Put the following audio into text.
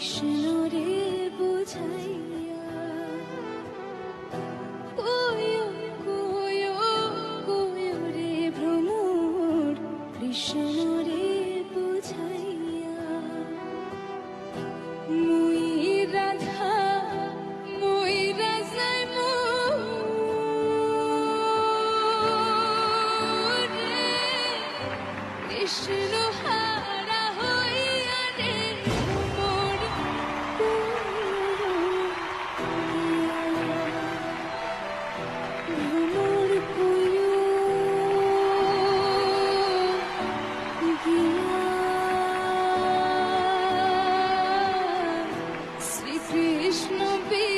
কৃষ্ণ রে বুঝাইয়া, কুয়ো কুয়ো কুয়ো রে ভ্রমর কৃষ্ণ রে বুঝাইয়া, মুই রাধা, মুই রাজা কৃষ্ণ হা Krishna be